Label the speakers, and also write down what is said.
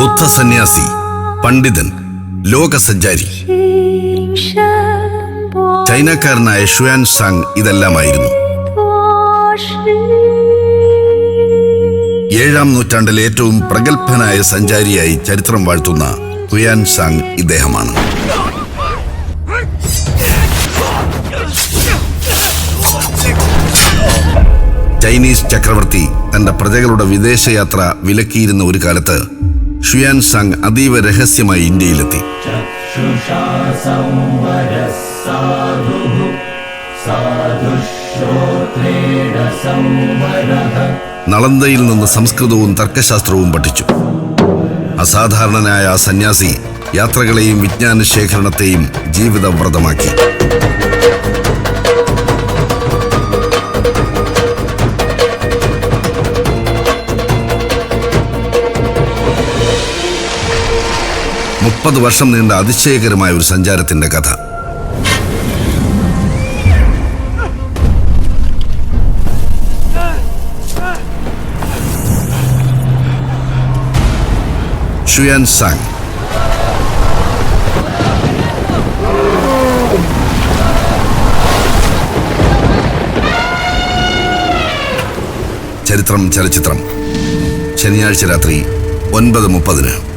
Speaker 1: ബുദ്ധ സന്യാസി പണ്ഡിതൻ ലോകസഞ്ചാരി. ചൈനക്കാരനായ ഷുയാൻ സാങ് ഇതെല്ലാമായിരുന്നു. ഏഴാം നൂറ്റാണ്ടിൽ ഏറ്റവും പ്രഗത്ഭനായ സഞ്ചാരിയായി ചരിത്രം വാഴ്ത്തുന്ന ഹുയാൻ സാങ് ഇദ്ദേഹമാണ്. ചൈനീസ് ചക്രവർത്തി തന്റെ പ്രജകളുടെ വിദേശയാത്ര വിലക്കിയിരുന്ന ഒരു കാലത്ത് ഷുയാൻ സാങ് അതീവ രഹസ്യമായി ഇന്ത്യയിലെത്തി. നളന്തയിൽ നിന്ന് സംസ്കൃതവും തർക്കശാസ്ത്രവും പഠിച്ചു. അസാധാരണനായ ആ സന്യാസി യാത്രകളെയും വിജ്ഞാന ശേഖരണത്തെയും ജീവിതവ്രതമാക്കി. മുപ്പത് വർഷം നീണ്ട അതിശയകരമായ ഒരു സഞ്ചാരത്തിന്റെ കഥ. Xuanzang. ചരിത്രം ചലച്ചിത്രം. ശനിയാഴ്ച രാത്രി ഒൻപത് മുപ്പതിന്.